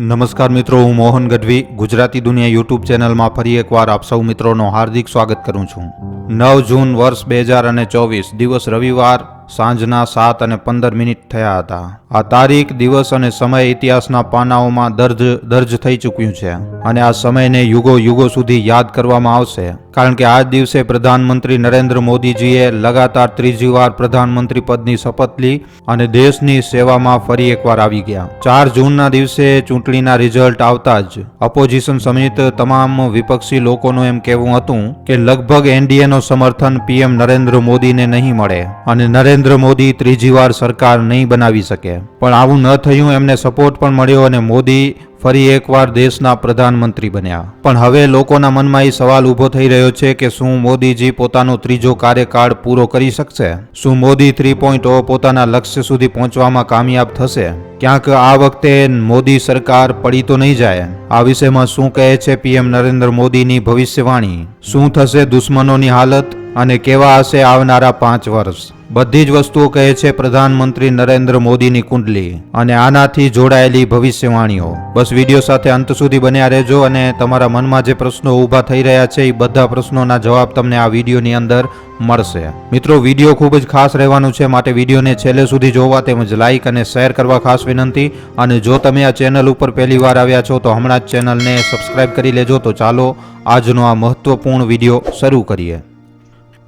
નમસ્કાર મિત્રો, હું મોહન ગઢવી. ગુજરાતી દુનિયા યુટ્યુબ ચેનલમાં ફરી એકવાર આપ સૌ મિત્રોનો હાર્દિક સ્વાગત કરું છું. નવ જૂન વર્ષ બે હજાર અને ચોવીસ, દિવસ રવિવાર સાંજના સાત અને પંદર મિનિટ થયા હતા. આ તારીખ, દિવસ અને સમય ઇતિહાસના પાનાઓમાં દર્જ દર્જ થઈ ચૂક્યું છે અને આ સમયને યુગો યુગો સુધી યાદ કરવામાં આવશે. કારણ કે આ દિવસે પ્રધાનમંત્રી નરેન્દ્ર મોદીજીએ લગાતાર ત્રીજી વાર પ્રધાનમંત્રી પદની શપથ લી અને દેશની સેવામાં ફરી એકવાર આવી ગયા. ચાર જૂનના દિવસે ચૂંટણીના રિઝલ્ટ આવતા જ અપોઝિશન સમિત તમામ વિપક્ષી લોકોનું એમ કહેવું હતું કે લગભગ એનડીએનો સમર્થન પીએમ નરેન્દ્ર મોદીને નહીં મળે અને નરેન્દ્ર મોદી ત્રીજી વાર સરકાર નહીં બનાવી શકે. પણ આવું ન થયું એમને સપોર્ટ પણ મળ્યો અને મોદી ફરી એકવાર દેશના પ્રધાનમંત્રી બન્યા. પણ હવે લોકોના મનમાં એ સવાલ ઊભો થઈ રહ્યો છે કે શું મોદીજી પોતાનો ત્રીજો કાર્યકાળ પૂરો કરી શકશે? શું મોદી થ્રી પોઈન્ટ પોતાના લક્ષ્ય સુધી પહોંચવામાં કામયાબ થશે? ક્યાંક આ વખતે મોદી સરકાર પડી તો નહીં જાય. આ વિષયમાં શું કહે છે પીએમ નરેન્દ્ર મોદીની ભવિષ્યવાણી? શું થશે દુશ્મનોની હાલત? અને કેવા હશે આવનારા પાંચ વર્ષ? બધી જ વસ્તુઓ કહે છે પ્રધાનમંત્રી નરેન્દ્ર મોદીની કુંડલી અને આનાથી જોડાયેલી ભવિષ્યવાણીઓ. બસ વીડિયો સાથે અંત સુધી બન્યા રહેજો અને તમારા મનમાં જે પ્રશ્નો ઊભા થઈ રહ્યા છે એ બધા પ્રશ્નોના જવાબ તમને આ વિડીયોની અંદર મળશે. મિત્રો, વીડિયો ખૂબ જ ખાસ રહેવાનું છે, માટે વિડીયોને છેલ્લે સુધી જોવા તેમજ લાઇક અને શેર કરવા ખાસ વિનંતી. અને જો તમે આ ચેનલ ઉપર પહેલી વાર આવ્યા છો, તો હમણાં જ ચેનલને સબસ્ક્રાઇબ કરી લેજો. તો ચાલો આજનો આ મહત્વપૂર્ણ વીડિયો શરૂ કરીએ.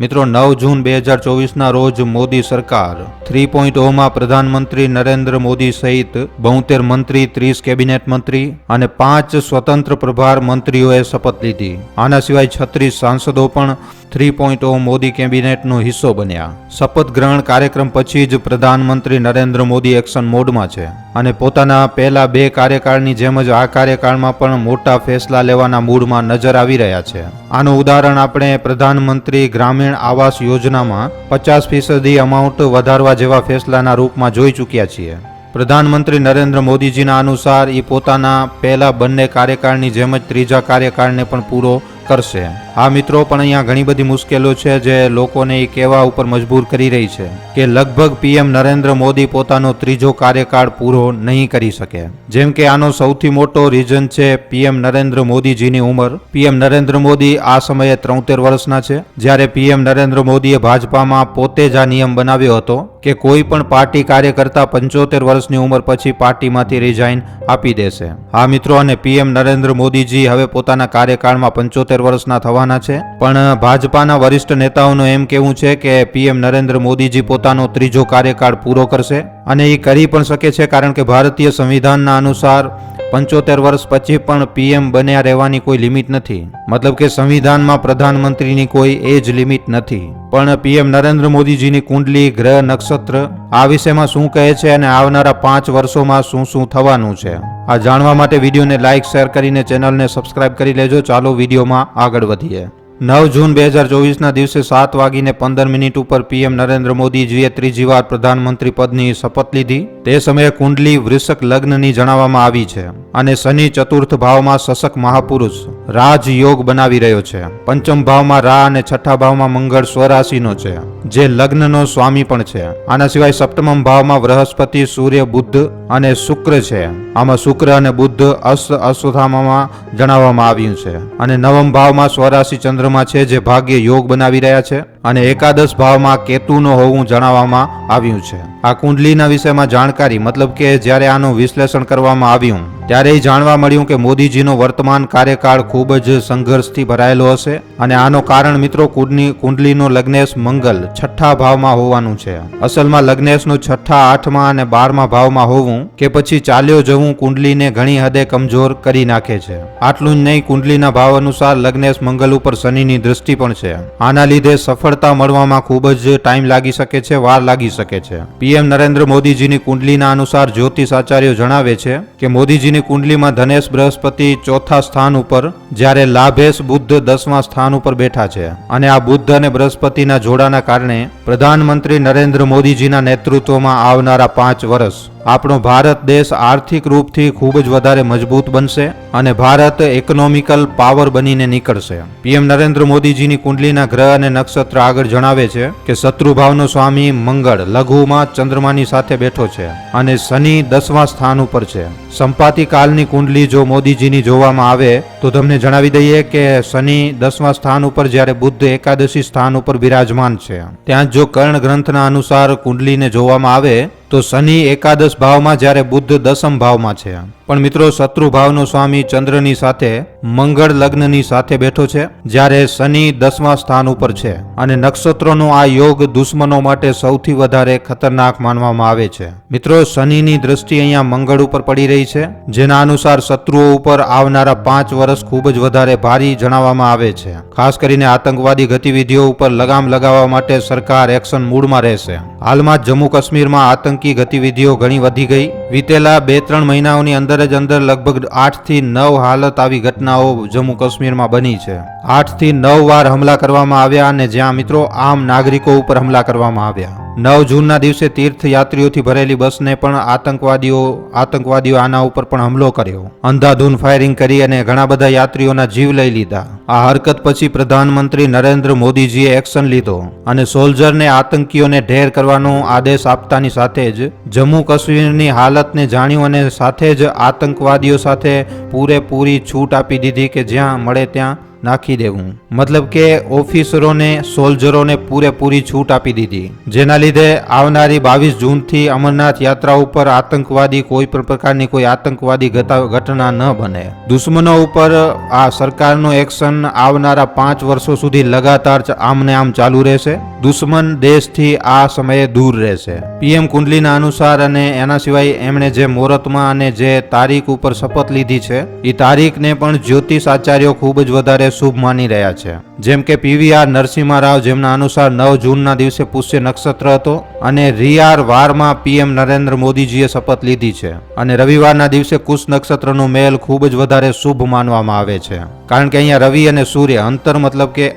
મિત્રો, નવ જૂન બે હજાર ચોવીસના રોજ મોદી સરકાર થ્રી પોઈન્ટ ઓમાં પ્રધાનમંત્રી નરેન્દ્ર મોદી સહિત બોતેર મંત્રી, ત્રીસ કેબિનેટ મંત્રી અને પાંચ સ્વતંત્ર પ્રભાર મંત્રીઓએ શપથ લીધી. આના સિવાય છત્રીસ સાંસદો પણ થ્રી પોઈન્ટ ઓ મોદી કેબિનેટનો હિસ્સો બન્યા. શપથ ગ્રહણ કાર્યક્રમ પછી જ પ્રધાનમંત્રી નરેન્દ્ર મોદી એક્શન મોડમાં છે. અને પોતાના પહેલા બે કાર્યકાળની જેમ જ આ કાર્યકાળમાં પણ મોટા ફેસલા લેવાના મૂડમાં નજર આવી રહ્યા છે. આનું ઉદાહરણ આપણે પ્રધાનમંત્રી ગ્રામીણ આવાસ યોજનામાં પચાસ ફીસદી અમાઉન્ટ વધારવા જેવા ફેસલાના રૂપમાં જોઈ ચૂક્યા છીએ. પ્રધાનમંત્રી નરેન્દ્ર મોદીજીના અનુસાર એ પોતાના પહેલા બંને કાર્યકાળની જેમ જ ત્રીજા કાર્યકાળને પણ પૂરો કરશે. આ મિત્રો, પણ અહીંયા ઘણી બધી મુશ્કેલીઓ છે જે લોકોને એ કહેવા ઉપર મજબૂર કરી રહી છે કે લગભગ પીએમ નરેન્દ્ર મોદી પોતાનો ત્રીજો કાર્યકાળ પૂરો નહીં કરી શકે. જેમ કે આનો સૌથી મોટો રીઝન છે પીએમ નરેન્દ્ર મોદીજીની ઉંમર. પીએમ નરેન્દ્ર મોદી આ સમયે ત્રોતેર વર્ષના છે. જ્યારે પીએમ નરેન્દ્ર મોદીએ ભાજપામાં પોતે જ આ નિયમ બનાવ્યો હતો કે કોઈ પણ પાર્ટી કાર્યકર્તા પંચોતેર વર્ષની ઉંમર પછી પાર્ટીમાંથી રિઝાઇન આપી દેશે. આ મિત્રો, અને પીએમ નરેન્દ્ર મોદીજી હવે પોતાના કાર્યકાળમાં પંચોતેર વર્ષના થવાના છે. પણ ભાજપાના વરિષ્ઠ નેતાઓનું એમ કહેવું છે કે પીએમ નરેન્દ્ર મોદીજી પોતાનો ત્રીજો કાર્યકાળ પૂરો કરશે. અને એ કરી પણ શકે છે કારણ કે ભારતીય સંવિધાનના અનુસાર પંચોતેર વર્ષ પછી પણ પીએમ બન્યા રહેવાની કોઈ લિમિટ નથી. મતલબ કે સંવિધાનમાં પ્રધાનમંત્રીની કોઈ એજ લિમિટ નથી. પણ પીએમ નરેન્દ્ર મોદીજીની કુંડલી, ગ્રહ, નક્ષત્ર આ વિષયમાં શું કહે છે અને આવનારા પાંચ વર્ષોમાં શું શું થવાનું છે? આ જાણવા માટે વિડીયોને લાઇક, શેર કરીને ચેનલને સબસ્ક્રાઇબ કરી લેજો. ચાલો વિડીયોમાં આગળ વધીએ. નવ જૂન બે હજાર ચોવીસના દિવસે સાત વાગીને પંદર મિનિટ ઉપર પીએમ નરેન્દ્ર મોદીજીએ ત્રીજી વાર પ્રધાનમંત્રી પદની શપથ લીધી. તે સમયે કુંડલી વૃષક લગ્નની જણાવવામાં આવી છે અને શનિ ચતુર્થ ભાવમાં શશક મહાપુરુષ રાજયોગ બનાવી રહ્યો છે. પંચમ ભાવમાં રા અને છઠ્ઠા ભાવમાં મંગળ સ્વરાશિનો છે, જે લગ્નનો સ્વામી પણ છે. આના સિવાય સપ્તમમ ભાવમાં બૃહસ્પતિ, સૂર્ય બુદ્ધ અને શુક્ર છે. આમાં શુક્ર અને બુદ્ધ અસ અશ્વથામામાં જણાવવામાં આવ્યું છે. અને નવમ ભાવમાં સ્વરાશિ ચંદ્રમાં છે જે ભાગ્ય યોગ બનાવી રહ્યા છે. અને એકાદશ ભાવમાં કેતુનો હોવું જણાવવામાં આવ્યું છે. આ કુંડલીના વિષયમાં જાણકારી, મતલબ કે જ્યારે આનું વિશ્લેષણ કરવામાં આવ્યું, ત્યારે એ જાણવા મળ્યું કે મોદીજીનો વર્તમાન કાર્યકાળ ખૂબ જ સંઘર્ષથી ભરાયેલો હશે અને આનો કારણ મિત્રો કુંડલી કુંડલીનો લગ્નેશ મંગલ છઠ્ઠા ભાવમાં હોવાનું છે. અસલમાં લગ્નેશનું છઠ્ઠા, આઠમા અને બારમા ભાવમાં હોવું કે પછી ચાલ્યો જવું કુંડલીને ઘણી હદે કમજોર કરી નાખે છે. આટલું જ નહીં, કુંડલીના ભાવ અનુસાર લગ્નેશ મંગલ ઉપર શનિની દૃષ્ટિ પણ છે. આના લીધે સફળતા મળવામાં ખૂબ જ ટાઈમ લાગી શકે છે, વાર લાગી શકે છે. પીએમ નરેન્દ્ર મોદીજીની કુંડલીના અનુસાર જ્યોતિષ આચાર્યો જણાવે છે કે, મોદીજીની કુંડલીમાં ધનેશ બૃહસ્પતિ ચોથા સ્થાન ઉપર, જ્યારે લાભેશ બુદ્ધ દસમા સ્થાન ઉપર બેઠા છે. અને આ બુદ્ધ અને બૃહસ્પતિના જોડાના કારણે, પ્રધાનમંત્રી નરેન્દ્ર મોદીજીના નેતૃત્વમાં આવનારા પાંચ વર્ષ આપણો ભારત દેશ આર્થિક રૂપથી ખૂબ જ વધારે મજબૂત બનશે અને ભારત ઇકોનોમિકલ પાવર બનીને નીકળશે. પીએમ નરેન્દ્ર મોદીજીની કુંડલીના ગ્રહ અને નક્ષત્ર આગળ જણાવે છે કે શત્રુભાવનો સ્વામી મંગળ લઘુમાં ચંદ્રમાની સાથે બેઠો છે અને શનિ દસમા સ્થાન ઉપર છે. સંપાતિ કાલની કુંડલી જો મોદીજીની જોવામાં આવે તો તમને જણાવી દઈએ કે શનિ દસમા સ્થાન ઉપર જ્યારે બુદ્ધ એકાદશી સ્થાન ઉપર બિરાજમાન છે. ત્યાં જો કર્ણ ગ્રંથના અનુસાર કુંડલીને જોવામાં આવે તો શનિ એકાદશ ભાવમાં જ્યારે બુદ્ધ દસમ ભાવમાં છે. પણ મિત્રો શત્રુ ભાવનો સ્વામી ચંદ્રની સાથે, મંગળ લગ્નની સાથે બેઠો છે, જ્યારે શનિ દસમા સ્થાન ઉપર છે. અને નક્ષત્રોનો આ યોગ દુશ્મનો માટે સૌથી વધારે ખતરનાક માનવામાં આવે છે. મિત્રો, શનિની દ્રષ્ટિ અહીંયા મંગળ ઉપર પડી રહી છે, જેના અનુસાર શત્રુઓ ઉપર આવનારા પાંચ વર્ષ ખૂબ જ વધારે ભારી જણાવવામાં આવે છે. ખાસ કરીને આતંકવાદી ગતિવિધિઓ ઉપર લગામ લગાવવા માટે સરકાર એક્શન મૂડમાં રહેશે. હાલમાં જમ્મુ કાશ્મીરમાં આતંકી ગતિવિધિઓ ઘણી વધી ગઈ. વીતેલા બે ત્રણ મહિનાઓની અંદર જ અંદર લગભગ આઠથી નવ હાલત આવી ઘટનાઓ જમ્મુ કાશ્મીરમાં બની છે. આઠથી નવ વાર હમલા કરવામાં આવ્યા અને જ્યાં મિત્રો, આમ નાગરિકો ઉપર હમલા કરવામાં આવ્યા. નવ જૂનના દિવસે તીર્થયાત્રીઓથી ભરેલી બસને પણ આતંકવાદીઓ આતંકવાદીઓ આના ઉપર પણ હુમલો કર્યો. અંધાધૂન ફાયરિંગ કરી અને ઘણા બધા યાત્રીઓના જીવ લઈ લીધા. આ હરકત પછી પ્રધાનમંત્રી નરેન્દ્ર મોદીજીએ એક્શન લીધો અને સોલ્જરને આતંકીઓને ઢેર કરવાનો આદેશ આપતાની સાથે જ જમ્મુ કાશ્મીરની હાલતને જાણ્યું અને સાથે જ આતંકવાદીઓ સાથે પૂરેપૂરી છૂટ આપી દીધી કે જ્યાં મળે ત્યાં નાખી દેવું. મતલબ કે ઓફિસરોને, સોલ્જરોને પૂરેપૂરી છૂટ આપી દીધી. જેના લીધે આવનારી બાવીસ જૂનથી અમરનાથ યાત્રા ઉપર આતંકવાદી કોઈ પણ પ્રકારની કોઈ આતંકવાદી ઘટના ન બને. દુશ્મનો ઉપર આ સરકારનું એક્શન આવનારા પાંચ વર્ષો સુધી લગાતાર આમને આમ ચાલુ રહેશે. દુશ્મન દેશથી આ સમયે દૂર રહેશે. પીએમ કુંડલીના અનુસાર અને એના સિવાય એમણે જે મુહૂર્તમાં અને જે તારીખ ઉપર શપથ લીધી છે એ તારીખને પણ જ્યોતિષ આચાર્યો ખૂબ જ વધારે શુભ માની રહ્યા છે. જેમ કે પીવીઆર નરસિંહ રાવ જેમના અનુસાર નવ જૂનના દિવસે પુષ્ય નક્ષત્ર હતો અને રિયાર વારમાં પીએમ નરેન્દ્ર મોદીજીએ શપથ લીધી છે. અને રવિવારના દિવસે કુશ નક્ષત્રનું મેલ ખૂબ જ વધારે શુભ માનવામાં આવે છે. કારણ કે અહીંયા રવિ અને સૂર્ય અંતર મતલબ કે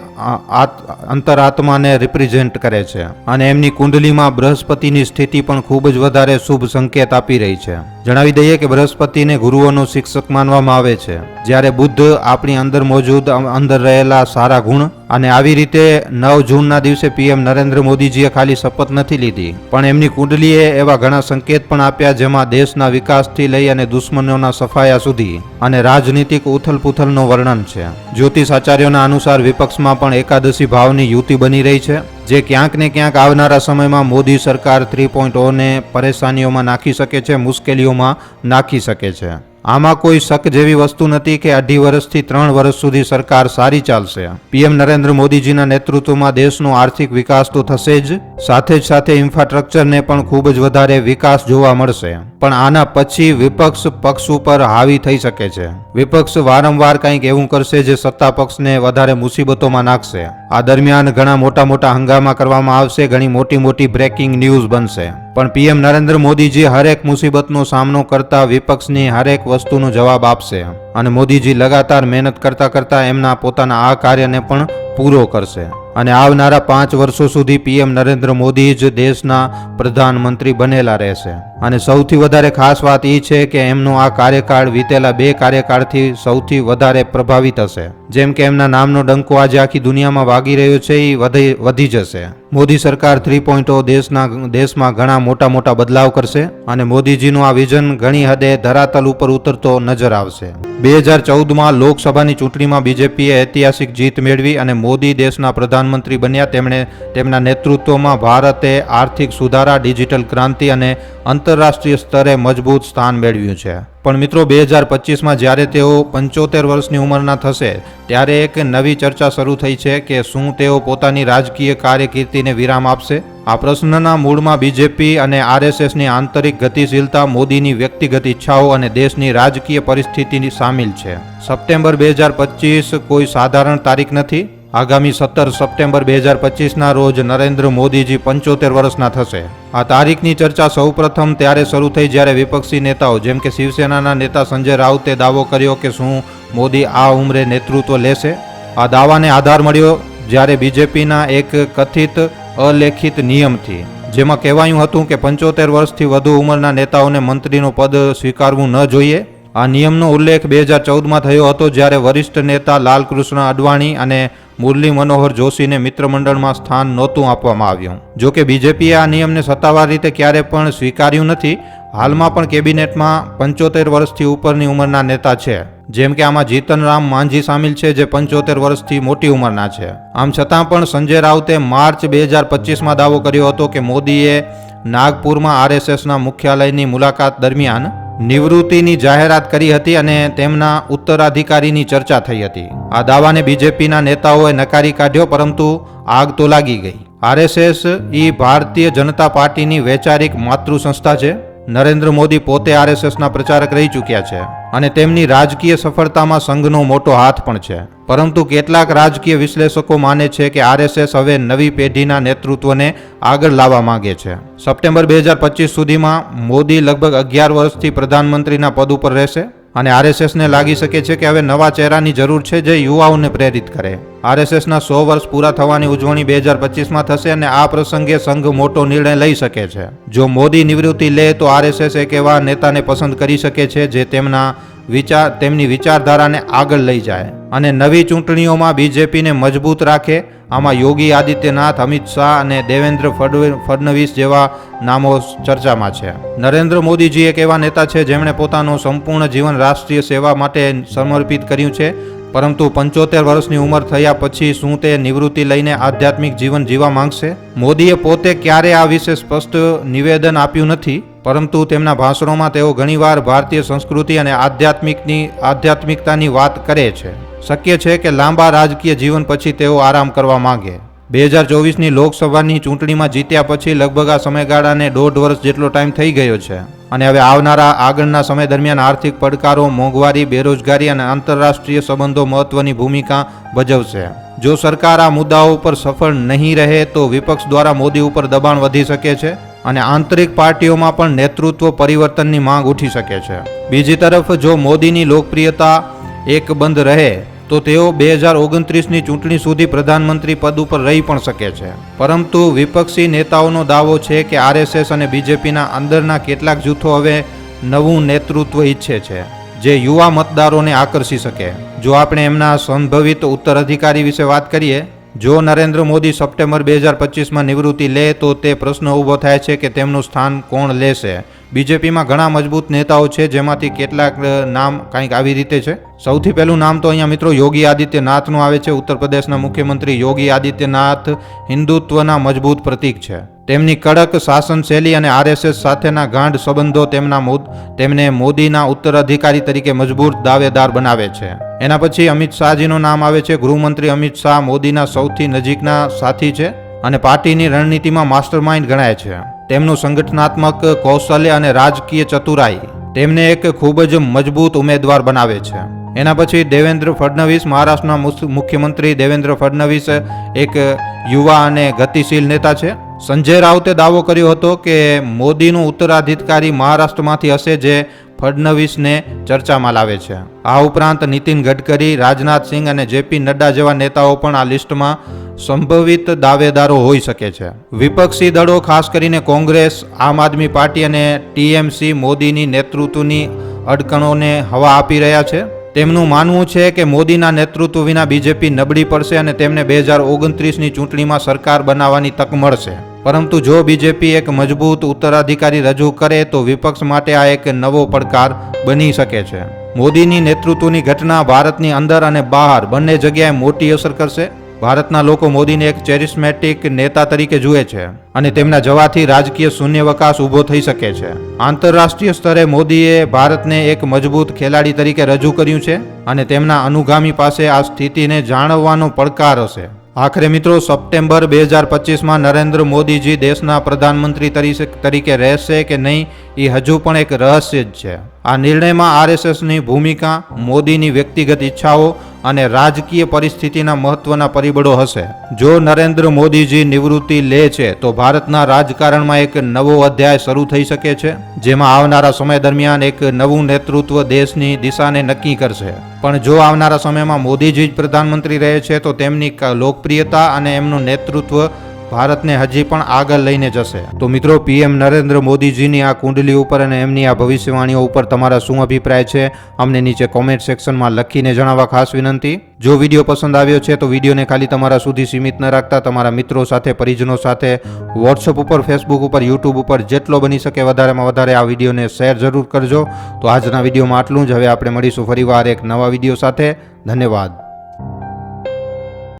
અંતરાત્માને રિપ્રેઝેન્ટ કરે છે. અને એમની કુંડલીમાં બૃહસ્પતિની સ્થિતિ પણ ખૂબ જ વધારે શુભ સંકેત આપી રહી છે. જણાવી દઈએ કે બૃહસ્પતિને ગુરુઓનો શિક્ષક માનવામાં આવે છે. જ્યારે બુદ્ધ આપણી અંદર મોજૂદ અંદર રહેલા સારા ગુણ અને આવી રીતે નવ જૂનના દિવસે પીએમ નરેન્દ્ર મોદીજીએ ખાલી શપથ નથી લીધી, પણ એમની કુંડલીએ એવા ઘણા સંકેત પણ આપ્યા જેમાં દેશના વિકાસથી લઈ અને દુશ્મનોના સફાયા સુધી અને રાજનીતિક ઉથલપુથલનું વર્ણન છે. જ્યોતિષ આચાર્યોના અનુસાર વિપક્ષમાં પણ એકાદશી ભાવની યુતિ બની રહી છે, જે ક્યાંક ને ક્યાંક આવનારા સમયમાં મોદી સરકાર થ્રી પોઈન્ટ ઓને પરેશાનીઓમાં નાખી શકે છે, મુશ્કેલીઓમાં નાખી શકે છે. આમાં કોઈ શક જેવી વસ્તુ નથી કે અઢી વર્ષથી ત્રણ વર્ષ સુધી સરકાર સારી ચાલશે. પીએમ નરેન્દ્ર મોદીજીના નેતૃત્વમાં દેશનો આર્થિક વિકાસ તો થશે જ, સાથે જ સાથે ઇન્ફ્રાસ્ટ્રક્ચરને પણ ખૂબ જ વધારે વિકાસ જોવા મળશે. પણ આના પછી વિપક્ષ પક્ષ ઉપર હાવી થઈ શકે છે. વિપક્ષ વારંવાર કંઈક એવું કરશે જે સત્તા પક્ષને વધારે મુસીબતોમાં નાખશે. આ દરમિયાન ઘણા મોટા મોટા હંગામા કરવામાં આવશે, ઘણી મોટી મોટી બ્રેકિંગ ન્યૂઝ બનશે. પણ પીએમ નરેન્દ્ર મોદીજી હરેક મુસીબતનો સામનો કરતા વિપક્ષની હરેક વસ્તુનો જવાબ આપશે અને મોદીજી લગાતાર મહેનત કરતા કરતા એમના પોતાના આ કાર્યને પણ પૂરો કરશે. અને આવનારા પાંચ વર્ષો સુધી પીએમ નરેન્દ્ર મોદી જ દેશના પ્રધાનમંત્રી બનેલા રહેશે. અને સૌથી વધારે ખાસ વાત એ છે કે એમનો આ કાર્યકાળ વીતેલા બે કાર્યકાળથી સૌથી વધારે પ્રભાવિત હશે. જેમ કે એમના નામનો ડંકો આજે આખી દુનિયામાં વાગી રહ્યો છે એ વધી જશે. મોદી સરકાર થ્રી પોઈન્ટો દેશના, દેશમાં ઘણા મોટા મોટા બદલાવ કરશે અને મોદીજીનું આ વિઝન ઘણી હદે ધરાતલ ઉપર ઉતરતો નજર આવશે. બે હજાર ચૌદમાં લોકસભાની ચૂંટણીમાં બીજેપીએ ઐતિહાસિક જીત મેળવી અને મોદી દેશના પ્રધાનમંત્રી બન્યા. તેમણે તેમના નેતૃત્વમાં ભારતે આર્થિક સુધારા, ડિજિટલ ક્રાંતિ અને આંતરરાષ્ટ્રીય સ્તરે મજબૂત સ્થાન મેળવ્યું છે. પણ મિત્રો, બે હજાર પચીસમાં જ્યારે તેઓ પંચોતેર વર્ષની ઉંમરના થશે, ત્યારે એક નવી ચર્ચા શરૂ થઈ છે કે શું તેઓ પોતાની રાજકીય કાર્યકીર્તિને વિરામ આપશે? આ પ્રશ્નના મૂળમાં બીજેપી અને આરએસએસની આંતરિક ગતિશીલતા, મોદીની વ્યક્તિગત ઈચ્છાઓ અને દેશની રાજકીય પરિસ્થિતિની સામેલ છે. સપ્ટેમ્બર બે હજાર પચીસ કોઈ સાધારણ તારીખ નથી? આગામી સત્તર સપ્ટેમ્બર બે હજાર પચીસના રોજ નરેન્દ્ર મોદીજી પંચોતેર વર્ષના થશે. આ તારીખની ચર્ચા સૌપ્રથમ ત્યારે શરૂ થઈ જ્યારે વિપક્ષી નેતાઓ, જેમ કે શિવસેનાના નેતા સંજય રાઉતે દાવો કર્યો કે શું મોદી આ ઉંમરે નેતૃત્વ લેશે? આ દાવાને આધાર મળ્યો જ્યારે બીજેપીના એક કથિત અલેખિત નિયમથી, જેમાં કહેવાયું હતું કે પંચોતેર વર્ષથી વધુ ઉંમરના નેતાઓને મંત્રીનું પદ સ્વીકારવું ન જોઈએ. આ નિયમનો ઉલ્લેખ બે હજાર ચૌદમાં થયો હતો જ્યારે વરિષ્ઠ નેતા લાલકૃષ્ણ અડવાણી અને મુરલી મનોહર જોશીને મિત્રમંડળમાં સ્થાન નહોતું આપવામાં આવ્યું. જો કે બીજેપીએ આ નિયમને સત્તાવાર રીતે ક્યારે પણ સ્વીકાર્યું નથી, હાલમાં પણ કેબિનેટમાં પંચોતેર વર્ષથી ઉપરની ઉંમરના નેતા છે. જેમ કે આમાં જીતનરામ માંઝી સામેલ છે, જે પંચોતેર વર્ષથી મોટી ઉંમરના છે. આમ છતાં પણ સંજય રાઉતે માર્ચ બે હજાર પચીસમાં દાવો કર્યો હતો કે મોદીએ નાગપુરમાં આરએસએસના મુખ્યાલયની મુલાકાત દરમિયાન નિવૃત્તિની જાહેરાત કરી હતી અને તેમના ઉત્તરાધિકારીની ચર્ચા થઈ હતી. આ દાવાને બીજેપીના નેતાઓએ નકારી કાઢ્યો, પરંતુ આગ તો લાગી ગઈ. આરએસએસ એ ભારતીય જનતા પાર્ટીની વૈચારિક માતૃ સંસ્થા છે. નરેન્દ્ર મોદી પોતે આરએસએસના પ્રચારક રહી ચૂક્યા છે અને તેમની રાજકીય સફળતામાં સંઘનો મોટો હાથ પણ છે. પરંતુ કેટલાક રાજકીય વિશ્લેષકો માને છે કે આરએસએસ હવે નવી પેઢીના નેતૃત્વને આગળ લાવવા માંગે છે. સપ્ટેમ્બર બે હજાર પચીસ સુધીમાં મોદી લગભગ અગિયાર વર્ષથી પ્રધાનમંત્રીના પદ ઉપર રહેશે અને આરએસએસને લાગી શકે છે કે હવે નવા ચહેરાની જરૂર છે જે યુવાઓને પ્રેરિત કરે. આરએસએસના સો વર્ષ પૂરા થવાની ઉજવણી બે હજાર પચીસમાં થશે અને આ પ્રસંગે સંઘ મોટો નિર્ણય લઈ શકે છે. જો મોદી નિવૃત્તિ લે તો આરએસએસ એક એવા નેતાને પસંદ કરી શકે છે જે તેમના વિચાર તેમની વિચારધારાને આગળ લઈ જાય અને નવી ચૂંટણીઓમાં બીજેપીને મજબૂત રાખે. આમાં યોગી આદિત્યનાથ, અમિત શાહ અને દેવેન્દ્ર ફડણવીસ જેવા નામો ચર્ચામાં છે. નરેન્દ્ર મોદીજી એક એવા નેતા છે જેમણે પોતાનું સંપૂર્ણ જીવન રાષ્ટ્રીય સેવા માટે સમર્પિત કર્યું છે. પરંતુ પંચોતેર વર્ષની ઉંમર થયા પછી શું તે નિવૃત્તિ લઈને આધ્યાત્મિક જીવન જીવવા માંગશે? મોદીએ પોતે ક્યારે આ વિશે સ્પષ્ટ નિવેદન આપ્યું નથી? પરંતુ તેમના ભાષણોમાં તેઓ ઘણીવાર ભારતીય સંસ્કૃતિ અને આધ્યાત્મિકની, આધ્યાત્મિકતાની વાત કરે છે. શક્ય છે કે લાંબા રાજકીય જીવન પછી તેઓ આરામ કરવા માંગે. બે હજાર ચોવીસની લોકસભાની ચૂંટણીમાં જીત્યા પછી લગભગ આ સમયગાળાને દોઢ વર્ષ જેટલો ટાઈમ થઈ ગયો છે. અને હવે આવનારા આગળના સમય દરમિયાન આર્થિક પડકારો, મોંઘવારી, બેરોજગારી અને આંતરરાષ્ટ્રીય સંબંધો મહત્વની ભૂમિકા ભજવશે. જો સરકાર આ મુદ્દાઓ ઉપર સફળ નહીં રહે તો વિપક્ષ દ્વારા મોદી ઉપર દબાણ વધી શકે છે? અને આંતરિક પાર્ટીઓમાં પણ નેતૃત્વ પરિવર્તનની માંગ ઉઠી શકે છે. બીજી તરફ, જો મોદીની લોકપ્રિયતા એક બંધ રહે, તો તેઓ બે હજાર ઓગણત્રીસની ચૂંટણી સુધી પ્રધાનમંત્રી પદ ઉપર રહી પણ શકે છે. પરંતુ વિપક્ષી નેતાઓનો દાવો છે કે આરએસએસ અને બીજેપીના અંદરના કેટલાક જૂથો હવે નવું નેતૃત્વ ઈચ્છે છે, જે યુવા મતદારોને આકર્ષી શકે. જો આપણે એમના સંભવિત ઉત્તરાધિકારી વિશે વાત કરીએ જો નરેન્દ્ર મોદી સપ્ટેમ્બર બે હજાર પચીસમાં નિવૃત્તિ લે તો તે પ્રશ્ન ઊભો થાય છે કે તેમનું સ્થાન કોણ લેશે. બીજેપીમાં ઘણા મજબૂત નેતાઓ છે જેમાંથી કેટલાક નામ કંઈક આવી રીતે છે. સૌથી પહેલું નામ તો અહીંયા મિત્રો યોગી આદિત્યનાથનું આવે છે. ઉત્તર પ્રદેશના મુખ્યમંત્રી યોગી આદિત્યનાથ હિન્દુત્વના મજબૂત પ્રતીક છે. તેમની કડક શાસન શૈલી અને આરએસએસ સાથેના ગાંઢ સંબંધો તેમના તેમને મોદીના ઉત્તરાધિકારી તરીકે મજબૂત દાવેદાર બનાવે છે. એના પછી અમિત શાહજીનું નામ આવે છે. ગૃહમંત્રી અમિત શાહ મોદીના સૌથી નજીકના સાથી છે અને પાર્ટીની રણનીતિમાં માસ્ટરમાઇન્ડ ગણાય છે. તેમનું સંગઠનાત્મક કૌશલ્ય અને રાજકીય ચતુરાઈ તેમને એક ખૂબ જ મજબૂત ઉમેદવાર બનાવે છે. એના પછી દેવેન્દ્ર ફડણવીસ, મહારાષ્ટ્રના મુખ્યમંત્રી દેવેન્દ્ર ફડણવીસ એક યુવા અને ગતિશીલ નેતા છે. સંજય રાઉતે દાવો કર્યો હતો કે મોદીનું ઉત્તરાધિકારી મહારાષ્ટ્રમાંથી હશે જે ફડણવીસને ચર્ચામાં લાવે છે. આ ઉપરાંત નીતિન ગડકરી, રાજનાથ સિંહ અને જેપી નડ્ડા જેવા નેતાઓ પણ આ લિસ્ટમાં સંભવિત દાવેદારો હોઈ શકે છે. વિપક્ષી દળો ખાસ કરીને કોંગ્રેસ, આમ આદમી પાર્ટી અને ટીએમસી મોદીની નેતૃત્વની અડકણોને હવા આપી રહ્યા છે. તેમનું માનવું છે કે મોદીના નેતૃત્વ વિના બીજેપી નબળી પડશે અને તેમને બે હજાર ઓગણત્રીસની ચૂંટણીમાં સરકાર બનાવવાની તક મળશે. પરંતુ જો બીજેપી એક મજબૂત ઉત્તરાધિકારી રજૂ કરે, તો વિપક્ષ માટે આ એક નવો પડકાર બની શકે છે. મોદીની નેતૃત્વની ઘટના ભારતની અંદર અને બહાર બંને જગ્યાએ મોટી અસર કરશે. ભારતના લોકો મોદીને એક ચેરિસ્મેટિક નેતા તરીકે જુએ છે અને તેમના જવાથી રાજકીય શૂન્યવકાશ ઊભો થઈ શકે છે. આંતરરાષ્ટ્રીય સ્તરે મોદીએ ભારતને એક મજબૂત ખેલાડી તરીકે રજૂ કર્યું છે અને તેમના અનુગામી પાસે આ સ્થિતિને જાણવવાનો પડકાર હશે. આખરે મિત્રો, સપ્ટેમ્બર બે હજાર પચીસમાં નરેન્દ્ર મોદીજી દેશના પ્રધાનમંત્રી તરીકે રહેશે કે નહીં, એ હજુ પણ એક રહસ્ય જ છે. આ નિર્ણયમાં આરએસએસની ભૂમિકા, મોદીની વ્યક્તિગત ઈચ્છાઓ અને રાજકીય પરિસ્થિતિના મહત્વના પરિબળો હશે. જો નરેન્દ્ર મોદીજી નિવૃત્તિ લે છે, તો ભારતના રાજકારણમાં એક નવો અધ્યાય શરૂ થઈ શકે છે, જેમાં આવનારા સમય દરમિયાન એક નવું નેતૃત્વ દેશની દિશાને નક્કી કરશે. પણ જો આવનારા સમયમાં મોદીજી જ પ્રધાનમંત્રી રહે છે, તો તેમની લોકપ્રિયતા અને એમનું નેતૃત્વ ભારતને હજી પણ આગળ લઈને જશે. તો મિત્રો, પીએમ નરેન્દ્ર મોદીજીની આ કુંડલી ઉપર અને એમની આ ભવિષ્યવાણીઓ ઉપર તમારા શું અભિપ્રાય છે? અમને નીચે કોમેન્ટ સેક્શનમાં લખીને જણાવવા ખાસ વિનંતી. જો વીડિયો પસંદ આવ્યો છે, તો વિડીયોને ખાલી તમારા સુધી સીમિત ન રાખતા તમારા મિત્રો સાથે, પરિજનો સાથે વોટ્સઅપ ઉપર ફેસબુક ઉપર યુટ્યુબ ઉપર જેટલો બની શકે વધારેમાં વધારે આ વિડીયોને શેર જરૂર કરજો. તો આજના વિડીયોમાં આટલું જ. હવે આપણે મળીશું ફરીવાર એક નવા વીડિયો સાથે. ધન્યવાદ.